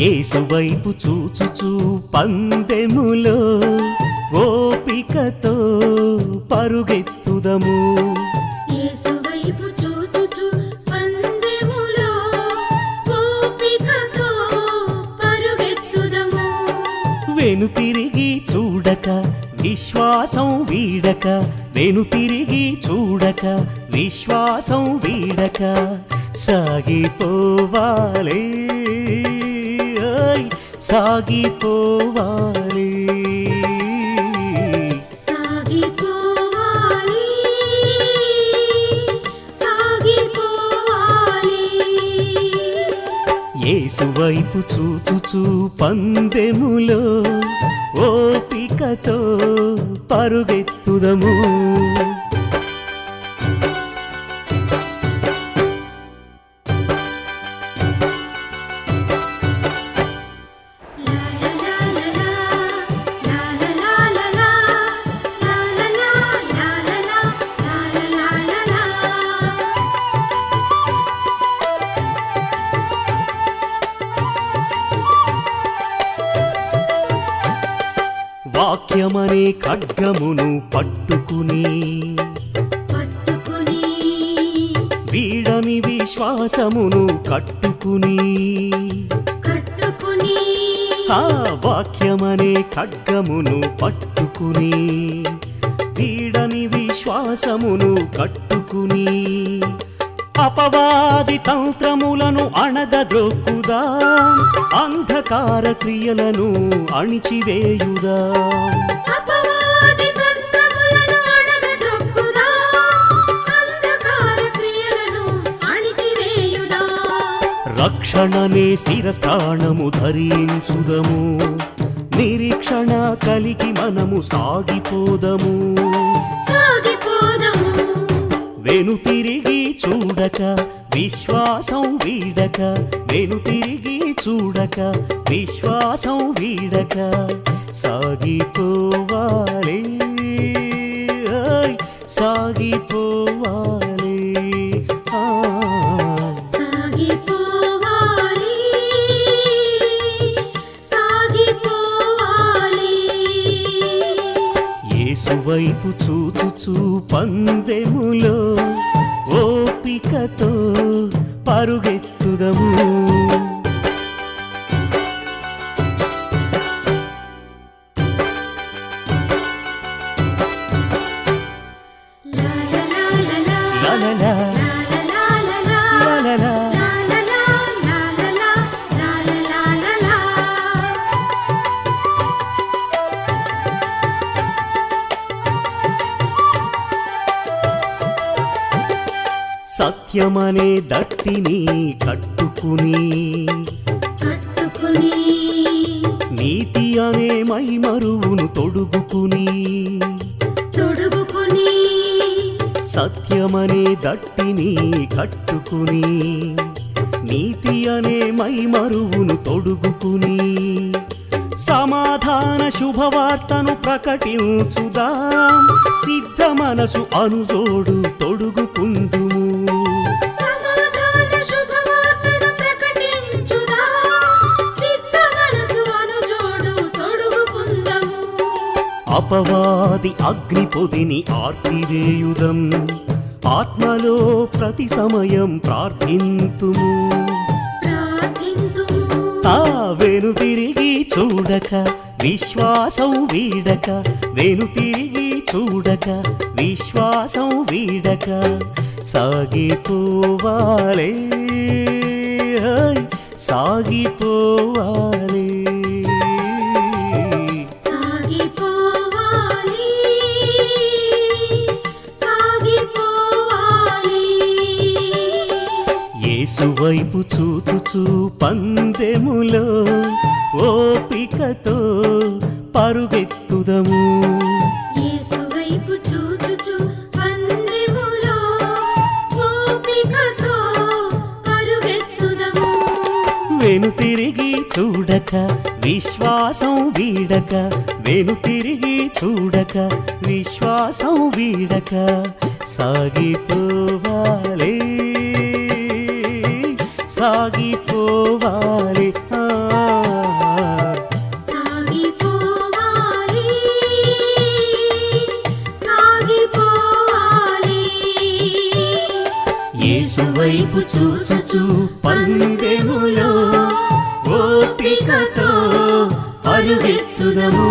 యేసు వైపు చూచుచూ పందెములో ఓపికతో పరుగెత్తుదము. వెను తిరిగి చూడక విశ్వాసం వీడక వెను తిరిగి చూడక విశ్వాసం వీడక సాగిపోవాలి. సాగిపోవాలి. ఏసువైపు చూచుచూ పందెములో ఓపికతో పరుగెత్తుదము. వాక్యమనే ఖడ్గమును పట్టుకుని వీడని విశ్వాసమును కట్టుకుని కట్టుకుని ఆ వాక్యమనే ఖడ్గమును పట్టుకుని వీడని విశ్వాసమును కట్టుకుని అపవాది తంత్రములను అణగద్రొక్కుదా అంధకార క్రియలను అణిచివేయుదా? రక్షణనే శిరస్థానము ధరించుదము. నిరీక్షణ కలిగి మనము సాగిపోదము. వెను తిరిగి చూడక విశ్వాసం వీడక. వెను తిరిగి చూడక విశ్వాసం వీడక. సాగిపోవాలి అటువైపు చూచుచు పందెములో ఓపికతో పరుగెత్తుదము. la సత్యమనే దట్టిని కట్టుకుని కట్టుకుని నీతి అనే మైమరువును తొడుగుకుని తొడుగుకుని సత్యమనే దట్టిని కట్టుకుని నీతి అనే మైమరువును తొడుగుకుని సమాధాన శుభవార్తను ప్రకటించుదాం సిద్ధ మనసు అనుజోడు తొడుగుకుందుము అపవాది అగ్ని పొదిని ఆర్పివేయుదం ఆత్మలో ప్రతి సమయం ప్రార్థింతుము. వెను తిరిగి చూడక విశ్వాసం వీడక వెను తిరిగి చూడక విశ్వాసం వీడక. సాగిపోవాలి సాగిపోవాలి. వైపు చూచుచూ పందెములో ఓపికతో పరుగెత్తుదము. చూచుచు పందెములో ఓపికతో పరుగెత్తుదము. వెను తిరిగి చూడక విశ్వాసం వీడక వెను తిరిగి చూడక విశ్వాసం వీడక సాగిపోవాలి సాగిపోవాలి. వైపు చూచచు పందెములో ఓపికతో అరుగెత్తుదము